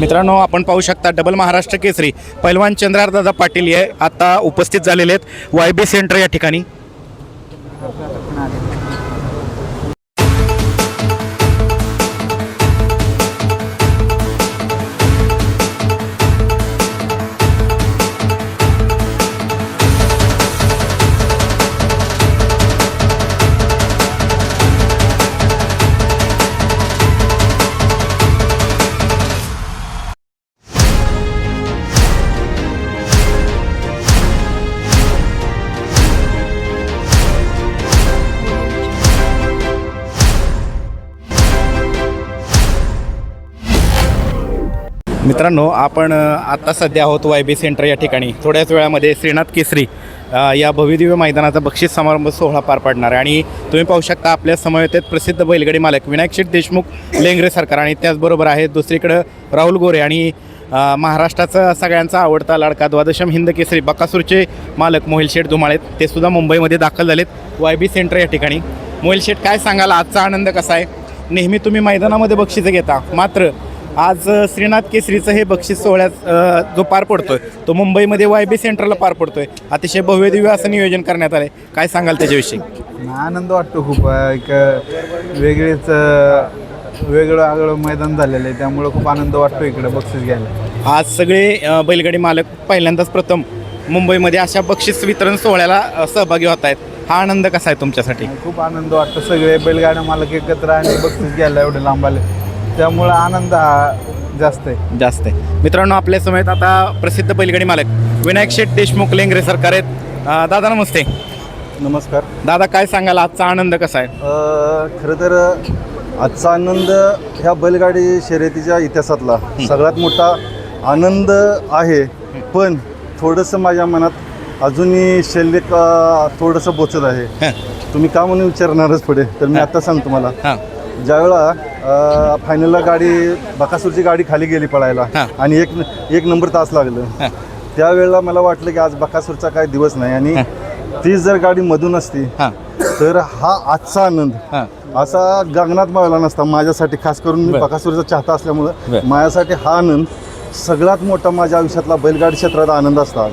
मित्रांनो आपण पाहू शकता डबल महाराष्ट्र केसरी. पैलवान चंद्रारदादा पाटील हे आता उपस्थित झालेले आहेत. वाय बी सेंटर या ठिकाणी. मित्रांनो आपण आत्ता आता सध्या आहोत वाय बी सेंटर या ठिकाणी. थोड्याच वेळामध्ये श्रीनाथ केसरी या भव्यदिव्य मैदानाचा बक्षीस समारंभ सोहळा पार पाडणार आहे. आणि तुम्ही पाहू शकता आपल्या समवेत प्रसिद्ध बैलगडी मालक विनायक शेठ देशमुख लेंगरे सरकार. आणि त्याचबरोबर आहेत दुसरीकडं राहुल गोरे आणि महाराष्ट्राचा सगळ्यांचा आवडता लाडका द्वादशम हिंद केसरी बकासूरचे मालक मोहिल शेठ धुमाळेत ते सुद्धा मुंबईमध्ये दाखल झालेत वाय बी सेंटर या ठिकाणी. मोहिल शेठ काय सांगाल? आजचा आनंद कसा आहे? नेहमी तुम्ही मैदानामध्ये बक्षिसं घेता मात्र आज श्रीनाथ केसरीचं हे बक्षीस सोहळ्यात जो पार पडतोय तो मुंबईमध्ये वाय बी सेंटरला पार पडतोय. अतिशय भव्य दिव्य असं नियोजन करण्यात आलंय. काय सांगाल त्याच्याविषयी? आनंद वाटतो खूप एक वेगळीच वेगळं आगळं मैदान झालेलं आहे त्यामुळं खूप आनंद वाटतो इकडे बक्षीस घ्यायला. आज सगळे बैलगाडी मालक पहिल्यांदाच प्रथम मुंबईमध्ये अशा बक्षीस वितरण सोहळ्याला सहभागी होत आहेत. हा आनंद कसा आहे तुमच्यासाठी? खूप आनंद वाटतो सगळे बैलगाड्या मालक एकत्र आणि बक्षीस घ्यायला एवढे लांब आले. त्यामुळं आनंद हा जास्त आहे. जास्त आहे. मित्रांनो आपल्या समेत आता प्रसिद्ध बैलगाडी मालक विनायक शेठ देशमुख लेंगरे सरकार आहेत. अ, दादा नमस्ते. नमस्कार. दादा काय सांगाल? आजचा आनंद कसा आहे? अ, खरं तर आजचा आनंद ह्या बैलगाडी शर्यतीच्या इतिहासातला सगळ्यात मोठा आनंद आहे. पण थोडंसं माझ्या मनात अजूनही शल्यक अ, थोडंसं बोचत आहे. तुम्ही का म्हणून विचारणारच पुढे? तर मी आता सांगतो मला हां. ज्यावेळा फायनलला गाडी बकासूरची गाडी खाली गेली पळायला. आणि एक एक नंबर तास लागलं. त्यावेळेला मला वाटलं की आज बकासूरचा काही दिवस नाही आणि ती जर गाडी मधून असती तर हा आजचा आनंद असा गगनात मावला नसता माझ्यासाठी खास करून मी. बकासूरचा चाहता. असल्यामुळं माझ्यासाठी हा आनंद सगळ्यात मोठा माझ्या आयुष्यातला बैलगाडी क्षेत्रात आनंद असता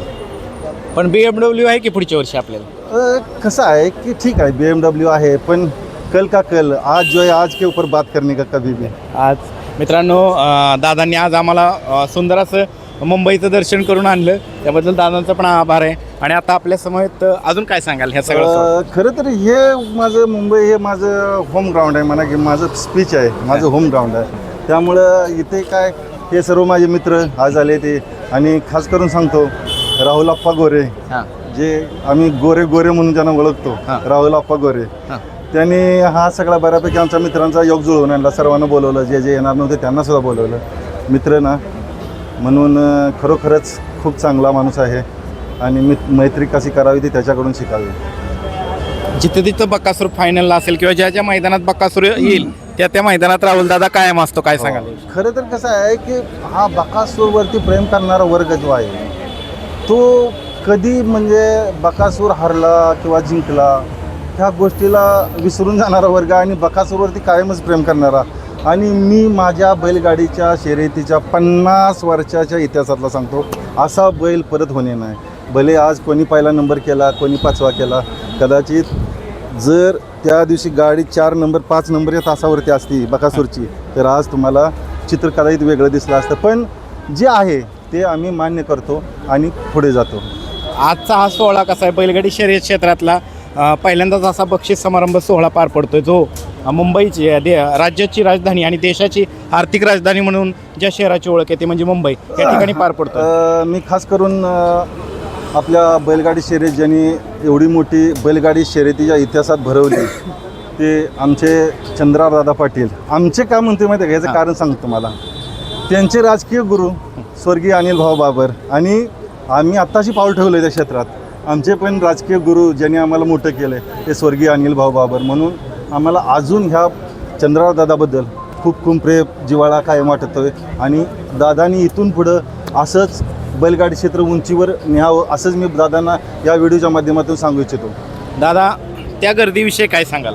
पण बी एम डब्ल्यू आहे की पुढच्या वर्षी आपल्याला कसं आहे की ठीक आहे बी एम डब्ल्यू आहे पण कल का कल? आज जो है आज के ऊपर बात करने का कभी भी। आज मित्रांनो अं, दादांनी आज आम्हाला अं, सुंदर असं मुंबईचं दर्शन करून आणलं. त्याबद्दल दादांचा पण आभार आहे. आणि आता आपल्यासमोर अजून काय सांगाल ह्या सगळं? अ, खरं तर हे माझं मुंबई हे माझं होम ग्राउंड आहे म्हणा की माझं स्पीच आहे माझं होम ग्राउंड आहे. त्यामुळं इथे काय हे सर्व माझे मित्र आज आले ते. आणि खास करून सांगतो राहुल आप्पा गोरे. हां. जे आम्ही गोरे गोरे म्हणून ज्यांना ओळखतो हां. राहुल आप्पा गोरे. हां. त्यांनी हा सगळा बऱ्यापैकी आमच्या मित्रांचा योग जुळवून आणला. सर्वांना बोलवलं. जे जे येणार नव्हते त्यांना सुद्धा बोलवलं. मित्र ना म्हणून खरोखरच खूप चांगला माणूस आहे आणि मी मैत्री कशी करावी ती त्याच्याकडून शिकावी. जिथे तिथं बक्कासूर फायनलला असेल किंवा ज्या ज्या मैदानात बक्कासूर येईल त्या त्या मैदानात राहुल दादा कायम असतो काय सांगाल? खरं तर कसं आहे की हा बकासूरवरती प्रेम करणारा वर्ग जो आहे तो कधी म्हणजे बकासूर हरला किंवा जिंकला ह्या गोष्टीला विसरून जाणारा वर्ग आणि बकासूरवरती कायमच प्रेम करणारा. आणि मी माझ्या बैलगाडीच्या शर्यतीच्या पन्नास वर्षाच्या इतिहासातला सांगतो असा बैल परत होणे नाही. भले आज कोणी पहिला नंबर केला कोणी पाचवा केला कदाचित जर त्या दिवशी गाडी चार नंबर पाच नंबर या तासावरती असती बकासूरची तर आज तुम्हाला चित्र कदाचित वेगळं दिसलं असतं. पण जे आहे ते आम्ही मान्य करतो आणि पुढे जातो. आजचा हा सोहळा कसा आहे? बैलगाडी शर्यत क्षेत्रातला पहिल्यांदाच असा बक्षीस समारंभ सोहळा पार पडतोय जो अं, मुंबईची दे राज्याची राजधानी आणि देशाची आर्थिक राजधानी म्हणून ज्या शहराची ओळख आहे ती म्हणजे मुंबई या ठिकाणी पार पडतो मी खास करून आपल्या बैलगाडी शर्यत ज्यांनी एवढी मोठी बैलगाडी शर्यतीच्या इतिहासात भरवली ते आमचे चंद्रादादा पाटील. आमचे काय म्हणते माहिती आहे याचं. कारण सांगतो मला त्यांचे राजकीय गुरु स्वर्गीय अनिल भाऊ बाबर आणि आम्ही आत्ताशी पाऊल ठेवलं आहे त्या क्षेत्रात. आमचे पण राजकीय गुरु ज्यांनी आम्हाला मोठं केलं आहे ते स्वर्गीय अनिल भाऊ बाबर. म्हणून आम्हाला अजून ह्या चंद्रावर दादाबद्दल खूप खूप प्रेम जिवाळा कायम वाटतोय आणि दादानी इथून पुढं असंच बैलगाडी क्षेत्र उंचीवर न्यावं असंच मी दादांना या व्हिडिओच्या माध्यमातून सांगू इच्छितो. दादा त्या गर्दीविषयी काय सांगाल?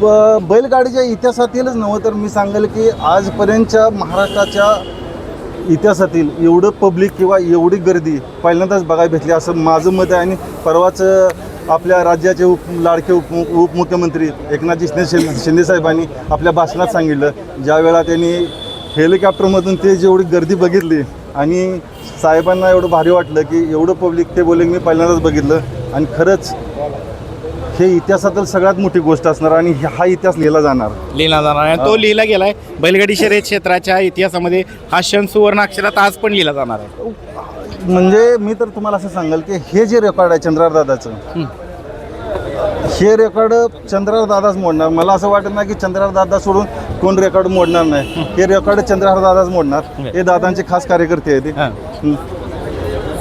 ब बैलगाडीच्या इतिहासातीलच नव्हतं तर मी सांगेल की आजपर्यंतच्या महाराष्ट्राच्या इतिहासातील एवढं पब्लिक किंवा एवढी गर्दी पहिल्यांदाच बघायला भेटली असं माझं मत आहे आणि परवाच आपल्या राज्याचे उप लाडके उप उपमुख्यमंत्री एकनाथजी शिंदे शिंदेसाहेबांनी आपल्या भाषणात सांगितलं ज्यावेळेला त्यांनी हेलिकॉप्टरमधून ते जेवढी गर्दी बघितली आणि साहेबांना एवढं भारी वाटलं की एवढं पब्लिक ते बोलिंग मी पहिल्यांदाच बघितलं. आणि खरंच हे इतिहासातील सगळ्यात मोठी गोष्ट असणार आणि हा इतिहास लिहिला जाणार. लिहिला जाणार. आहे तो लिहिला गेलाय. बैलगाडी शर्यत क्षेत्राच्या इतिहासामध्ये हा क्षण सुवर्ण अक्षरात आज पण लिहिला जाणार आहे. म्हणजे मी तर तुम्हाला असं सांगाल की हे जे रेकॉर्ड आहे चंद्रार दादाचं हे रेकॉर्ड चंद्रार दादाच मोडणार. मला असं वाटत नाही की चंद्रार दादा सोडून कोण रेकॉर्ड मोडणार नाही. हे रेकॉर्ड चंद्रार दादाच मोडणार. हे दादांचे खास कार्यकर्ते आहेत.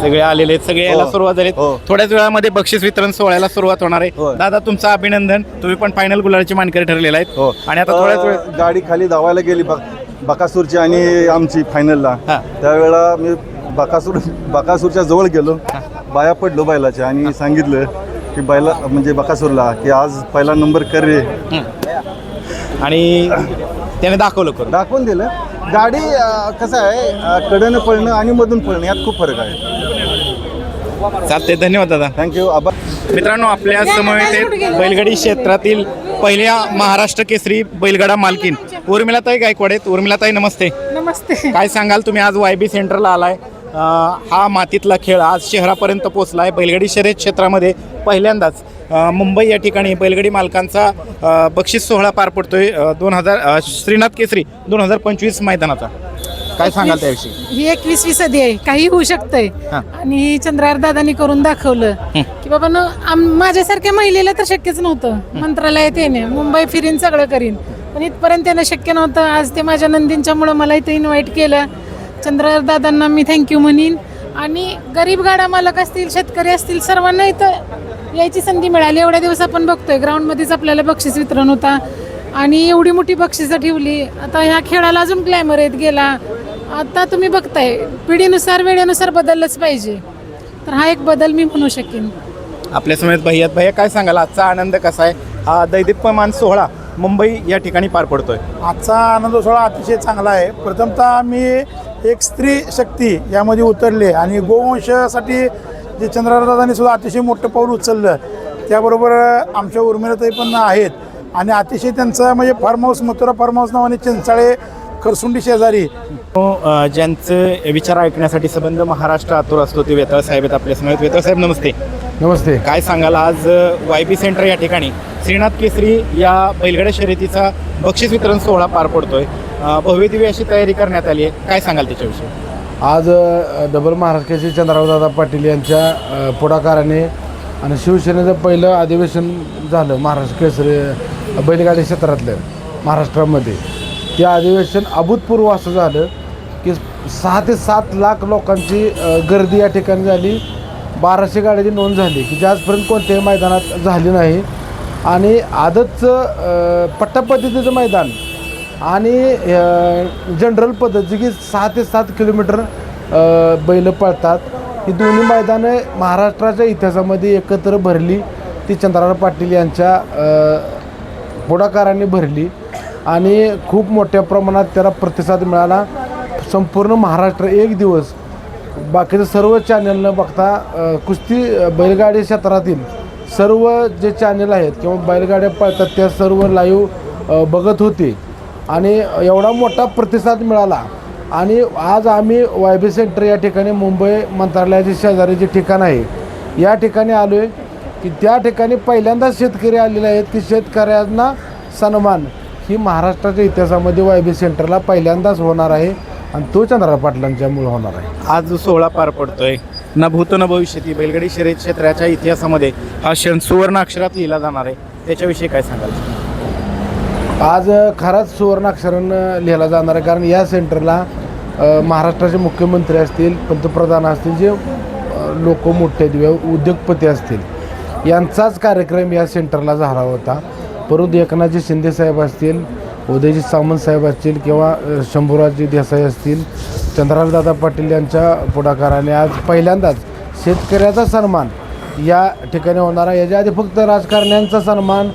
सगळे आलेले आहेत सगळे यायला हो. सुरुवात झाली. हो. थोड्याच वेळामध्ये बक्षीस वितरण सोहळ्याला सुरुवात होणार आहे. होय. दादा तुमचं अभिनंदन. तुम्ही पण फायनल गुलालची मानकरी ठरलेला आहेत. हो. आणि आता थोड्याच वेळ अ, गाडी खाली धावायला गेली बक बकासूरची आणि आमची फायनलला हां. त्यावेळेला मी बकासूर बकासूरच्या जवळ गेलो. बाया पडलो बैलाच्या आणि सांगितलं की बैला म्हणजे बकासूरला की आज पहिला नंबर कर रे. आणि त्याने दाखवलं करून. दाखवून दिलं. गाडी अ, कसं आहे अ, कडेनं पळणं आणि मधून पळणं यात खूप फरक आहे. चालते धन्यवाद दादा. थँक्यू आबा मित्रांनो आपल्या समवेत बैलगाडी क्षेत्रातील पहिल्या महाराष्ट्र केसरी बैलगाडा मालकीन. उर्मिलाताई गायकवाड आहेत उर्मिलाताई नमस्ते. नमस्ते. काय सांगाल तुम्ही? आज वाय बी सेंटरला आलाय. हा मातीतला खेळ आज शहरापर्यंत पोहोचला आहे बैलगाडी शर्यत क्षेत्रामध्ये पहिल्यांदाच मुंबई या ठिकाणी बैलगाडी मालकांचा बक्षीस सोहळा पार पडतोय. दोन हजार श्रीनाथ केसरी दोन हजार पंचवीस मैदानाचा. काय सांगाल त्याविषयी? ही एकवीसवी सदी आहे. काही होऊ शकतंय. हा. आणि चंद्रार दादांनी करून दाखवलं. की बाबा न आम- माझ्यासारख्या महिलेला तर शक्यच नव्हतं. मंत्रालयात येणे मुंबई फिरीन सगळं करीन. पण इथपर्यंत येणं शक्य नव्हतं. आज ते माझ्या नंदींच्यामुळं मला इथं इन्व्हाइट केलं. चंद्रार दादांना मी थँक्यू म्हणीन. आणि गरीब गाडा मालक असतील शेतकरी असतील सर्वांना इथं यायची संधी मिळाली. एवढ्या दिवस आपण बघतोय. ग्राउंडमध्येच आपल्याला बक्षीस वितरण होता. आणि एवढी मोठी बक्षिसं ठेवली. आता ह्या खेळाला अजून ग्लॅमर येत गेला. आता तुम्ही बघताय पिढीनुसार वेळेनुसार बदललंच पाहिजे. तर हा एक बदल मी म्हणू शकेन. आपल्या समेत भैयात भैया काय सांगाल? आजचा आनंद कसा आहे? हा दैदिप्यमान सोहळा मुंबई या ठिकाणी पार पडतोय. आजचा आनंद सोहळा अतिशय चांगला आहे. प्रथमतः मी एक स्त्री शक्ती यामध्ये उतरले आणि गोवंशासाठी जे चंद्रदादांनी सुद्धा अतिशय मोठं पाऊल उचललं त्याबरोबर आमच्या उर्मिलाताई पण आहेत. आणि अतिशय त्यांचं म्हणजे farm house Mathura farm house नावाने चिंचाळे खरसुंडी शेजारी. अ, ज्यांचं विचार ऐकण्यासाठी संबंध महाराष्ट्र आतुर असतो ते वेताळ साहेब आहेत आपल्यासमोर. वेताळ साहेब नमस्ते. नमस्ते. काय सांगाल आज वाय बी सेंटर या ठिकाणी? श्रीनाथ केसरी या बैलगाड्या शर्यतीचा बक्षीस वितरण सोहळा पार पडतोय. भव्य दिव्य अशी तयारी करण्यात आली आहे. काय सांगाल त्याच्याविषयी? आज डबल महाराष्ट्राचे चंद्ररावदादा पाटील यांच्या पुढाकाराने आणि शिवसेनेचं पहिलं अधिवेशन झालं महाराष्ट्र केसरी बैलगाडी क्षेत्रातलं महाराष्ट्रामध्ये. ते अधिवेशन अभूतपूर्व असं झालं की सहा ते सात लाख लोकांची गर्दी या ठिकाणी झाली. बाराशे गाड्याची नोंद झाली की जी आजपर्यंत कोणत्याही मैदानात झाली नाही. आणि आदतचं पट्टापद्धतीचं मैदान आणि जनरल पद्धत जी की सहा ते सात किलोमीटर बैल पळतात. ही दोन्ही मैदानं महाराष्ट्राच्या इतिहासामध्ये एकत्र भरली. ती चंद्रराव पाटील यांच्या पुढाकाराने भरली. आणि खूप मोठ्या प्रमाणात त्याला प्रतिसाद मिळाला. संपूर्ण महाराष्ट्र एक दिवस बाकीचं सर्व चॅनल न बघता कुस्ती बैलगाडी क्षेत्रातील सर्व जे चॅनल आहेत किंवा बैलगाड्या पळतात त्या सर्व लाईव्ह बघत होते. आणि एवढा मोठा प्रतिसाद मिळाला. आणि आज आम्ही वाय बी सेंटर या ठिकाणी मुंबई मंत्रालयाचे शेजारी जे ठिकाण आहे या ठिकाणी आलो आहे की त्या ठिकाणी पहिल्यांदाच शेतकरी आलेले आहेत की शेतकऱ्यांना सन्मान. ही महाराष्ट्राच्या इतिहासामध्ये वाय बी सेंटरला पहिल्यांदाच होणार आहे आणि तो चंद्रा पाटलांच्यामुळे होणार आहे. आज जो सोहळा पार पडतोय. न भूत न भविष्यती बैलगाडी शर्यत क्षेत्राच्या इतिहासामध्ये हा क्षण सुवर्ण अक्षरात लिहिला जाणार आहे. त्याच्याविषयी काय सांगाल? आज खराच सुवर्ण अक्षरानं लिहिला जाणार आहे. कारण या सेंटरला महाराष्ट्राचे मुख्यमंत्री असतील पंतप्रधान असतील जे लोक मोठे उद्योगपती असतील यांचाच कार्यक्रम या सेंटरला झाला होता. परंतु एकनाथजी शिंदेसाहेब असतील उदयजी सामंत साहेब असतील किंवा अ, शंभूराजी देसाई असतील चंद्रराजदादा पाटील यांच्या पुढाकाराने आज पहिल्यांदाच शेतकऱ्याचा सन्मान या ठिकाणी होणार आहे. याच्या आधी फक्त राजकारण्यांचा सन्मान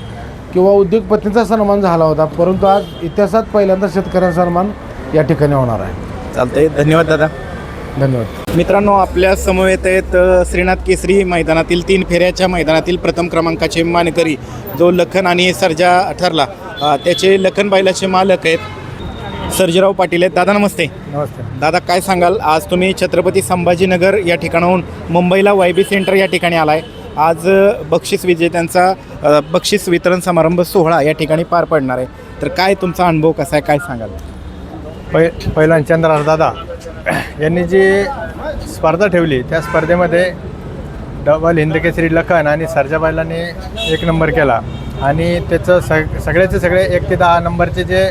किंवा उद्योगपतींचा सन्मान झाला होता परंतु आज इतिहासात पहिल्यांदा शेतकऱ्यांचा सन्मान या ठिकाणी होणार आहे. चालतंय. धन्यवाद दादा. धन्यवाद. मित्रांनो आपल्या समवेत आहेत श्रीनाथ केसरी मैदानातील तीन फेऱ्याच्या मैदानातील प्रथम क्रमांकाचे मानकरी जो लखन आणि सर्जा ठरला त्याचे लखन बैलाचे मालक आहेत सर्जेराव पाटील आहेत. दादा नमस्ते. नमस्ते. दादा काय सांगाल? आज तुम्ही छत्रपती संभाजीनगर या ठिकाणाहून मुंबईला वाय बी सेंटर या ठिकाणी आलाय. आज अ, बक्षीस विजेत्यांचा बक्षीस वितरण समारंभ सोहळा या ठिकाणी पार पडणार आहे. तर काय तुमचा अनुभव कसा आहे? काय सांगाल? पै पहिला चंद्रहार दादा यांनी जी स्पर्धा ठेवली त्या स्पर्धेमध्ये डबल हिंदकेसरी लखन आणि सरजा एक नंबर केला. आणि त्याचं सग सगळ्याचे सगळे एक ते दहा नंबरचे जे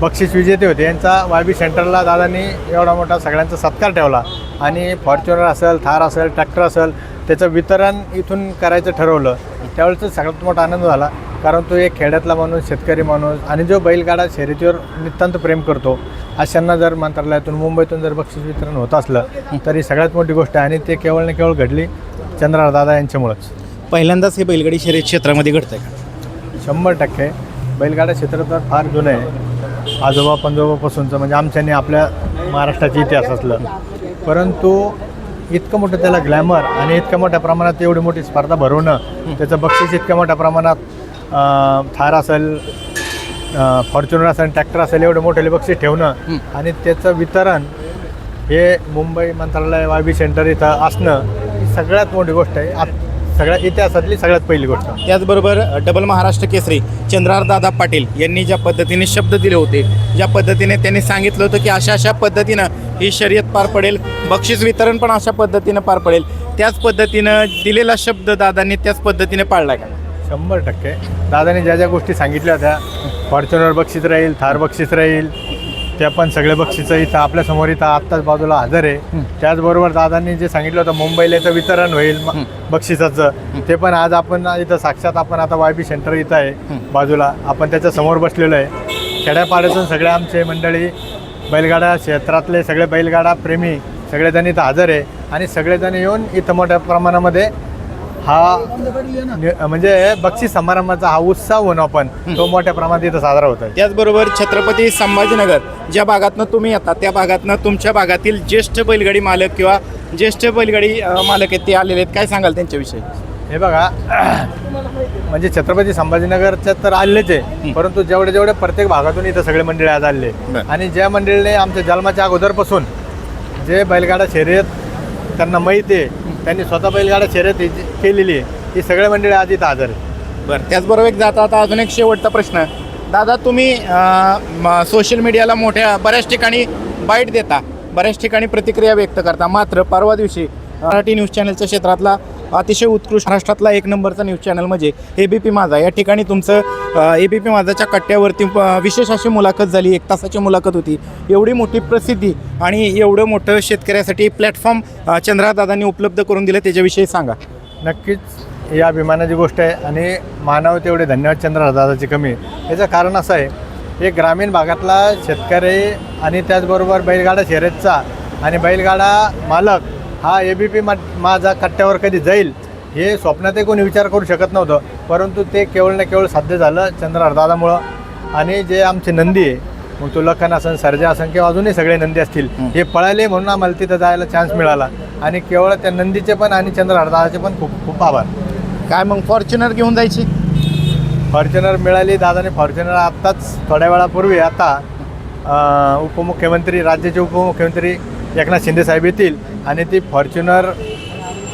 बक्षीस विजेते होते यांचा वाय बी सेंटरला दादांनी एवढा मोठा सगळ्यांचा सत्कार ठेवला. आणि फॉर्च्युनर असेल थार असेल ट्रॅक्टर असेल त्याचं वितरण इथून करायचं ठरवलं. त्यावेळेस सगळ्यात मोठा आनंद झाला. कारण तो एक खेड्यातला माणूस शेतकरी माणूस आणि जो बैलगाडा शर्यतीवर नितांत प्रेम करतो अशांना जर मंत्रालयातून मुंबईतून जर बक्षीस वितरण होत असलं तरी सगळ्यात मोठी गोष्ट आहे आणि ते केवळ ना केवळ घडली चंद्रहार दादा यांच्यामुळंच. पहिल्यांदाच हे बैलगाडी शर्यत क्षेत्रामध्ये घडतंय का? शंभर टक्के. बैलगाडा क्षेत्र तर फार जुनं आहे. आजोबा पंजोबापासूनचं म्हणजे आमच्यानी आपल्या महाराष्ट्राचा इतिहास असलं परंतु इतकं मोठं त्याला ग्लॅमर आणि इतक्या मोठ्या प्रमाणात एवढी मोठी स्पर्धा भरवणं त्याचं बक्षीस इतक्या मोठ्या प्रमाणात थार असेल फॉर्च्युनर असेल ट्रॅक्टर असेल एवढे मोठे बक्षीस ठेवणं आणि त्याचं वितरण हे मुंबई मंत्रालय वाय बी सेंटर इथं असणं ही सगळ्यात मोठी गोष्ट आहे. आत- सगळ्या इतिहासातली सगळ्यात पहिली गोष्ट. त्याचबरोबर डबल महाराष्ट्र केसरी चंद्रार दादा पाटील यांनी ज्या पद्धतीने शब्द दिले होते ज्या पद्धतीने त्यांनी सांगितलं होतं की अशा अशा पद्धतीनं ही शर्यत पार पडेल बक्षीस वितरण पण अशा पद्धतीनं पार पडेल त्याच पद्धतीनं दिलेला शब्द दादांनी त्याच पद्धतीने पाळला का? शंभर टक्के. दादाने ज्या ज्या गोष्टी सांगितल्या होत्या फॉर्च्युनर बक्षीस राहील थार बक्षीस राहील त्या पण सगळे बक्षीस इथं आपल्यासमोर इथं आत्ताच बाजूला हजर आहे. त्याचबरोबर दादांनी जे सांगितलं होतं मुंबईला याचं वितरण होईल बक्षिसाचं ते पण आज आपण इथं साक्षात आपण आता वाय बी सेंटर इथं आहे बाजूला. आपण त्याच्यासमोर बसलेलो आहे. खेड्यापाड्यातून सगळे आमचे मंडळी बैलगाडा क्षेत्रातले सगळे बैलगाडा प्रेमी सगळेजण इथं हजर आहे. आणि सगळेजण येऊन इथं मोठ्या प्रमाणामध्ये हा म्हणजे बक्षीस समारंभाचा हा उत्सव म्हणून आपण तो मोठ्या प्रमाणात इथं साजरा होत आहे त्याचबरोबर छत्रपती संभाजीनगर ज्या भागातनं तुम्ही येता त्या भागातनं तुमच्या भागातील ज्येष्ठ बैलगाडी मालक किंवा ज्येष्ठ बैलगाडी मालक आहेत ते आलेले आहेत. काय सांगाल त्यांच्याविषयी? हे बघा म्हणजे छत्रपती संभाजीनगरच्या तर आलेच आहे परंतु जेवढे जेवढे प्रत्येक भागातून इथं सगळे मंडळी आज आले. आणि ज्या मंडळीने आमच्या जन्माच्या अगोदरपासून जे बैलगाडा शर्यत त्यांना माहिती आहे. त्यांनी स्वतः बैलगाडा शर्यत ही केलेली आहे. ही सगळ्या मंडळी आज इथं हजर आहे. बरं त्याचबरोबर एक जाता आता अजून एक शेवटचा प्रश्न. दादा तुम्ही सोशल मीडियाला मोठ्या बऱ्याच ठिकाणी बाईट देता. बऱ्याच ठिकाणी प्रतिक्रिया व्यक्त करता. मात्र परवा दिवशी मराठी न्यूज चॅनलच्या क्षेत्रातला अतिशय उत्कृष्ट महाराष्ट्रातला एक नंबरचा न्यूज चॅनल म्हणजे ए बी पी माझा. या ठिकाणी तुमचं ए बी पी माझाच्या कट्ट्यावरती विशेष अशी मुलाखत झाली. एक तासाची मुलाखत होती. एवढी मोठी प्रसिद्धी आणि एवढं मोठं शेतकऱ्यासाठी प्लॅटफॉर्म चंद्रादादांनी उपलब्ध करून दिलं त्याच्याविषयी सांगा. नक्कीच या अभिमानाची गोष्ट आहे आणि मानव तेवढे धन्यवाद चंद्रदादाची कमी. आहे. याचं कारण असं आहे हे ग्रामीण भागातला शेतकरी आणि त्याचबरोबर बैलगाडा शर्यतचा आणि बैलगाडा मालक हा ए बी पी मा माझा कट्ट्यावर कधी जाईल हे स्वप्नातही कोणी विचार करू शकत नव्हतं. परंतु ते केवळ ना केवळ साध्य झालं चंद्र दादामुळं. आणि जे आमचे नंदी आहे मग तो लखन असन सर्जा असन किंवा अजूनही सगळे नंदी असतील हे. पळाले म्हणून आम्हाला तिथं जायला चान्स मिळाला. आणि केवळ त्या नंदीचे पण आणि चंद्र दादाचे पण खूप खूप आभार. काय मग फॉर्च्युनर घेऊन जायची? फॉर्च्युनर मिळाली दादाने फॉर्च्युनर आत्ताच थोड्या वेळापूर्वी आता उपमुख्यमंत्री राज्याचे उपमुख्यमंत्री एकनाथ शिंदे साहेब येतील. आणि ती फॉर्च्युनर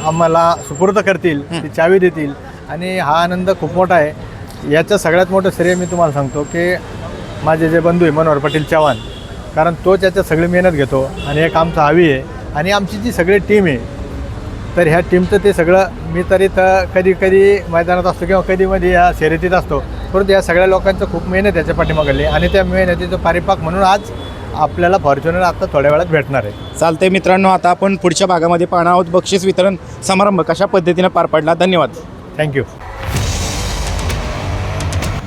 आम्हाला सुपूर्द करतील ती चावी देतील. आणि हा आनंद खूप मोठा आहे. याचं सगळ्यात मोठं श्रेय मी तुम्हाला सांगतो की माझे जे बंधू आहे मनोहर पाटील चव्हाण कारण तो त्याच्यात सगळी मेहनत घेतो आणि एक आमचा हवी आहे. आणि आमची जी सगळी टीम आहे तर ह्या टीमचं ते सगळं मी तरी तर कधी कधी मैदानात असतो किंवा कधी मध्ये या शर्यतीत असतो. परंतु या सगळ्या लोकांचं खूप मेहनत याच्या पाठीमागली आणि त्या मेहनतीचं पारिपाक म्हणून आज आपल्याला फॉर्च्युनर आता थोड्या वेळात भेटणार आहे. चालतंय मित्रांनो आता आपण पुढच्या भागामध्ये पाहणार आहोत. बक्षीस वितरण समारंभ कशा पद्धतीने पार पडला? धन्यवाद. थँक्यू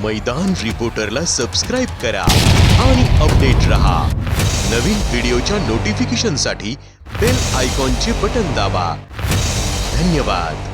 मैदान रिपोर्टरला सबस्क्राईब करा आणि अपडेट रहा. नवीन व्हिडिओच्या नोटिफिकेशनसाठी बेल आयकॉनचे बटन दाबा. धन्यवाद.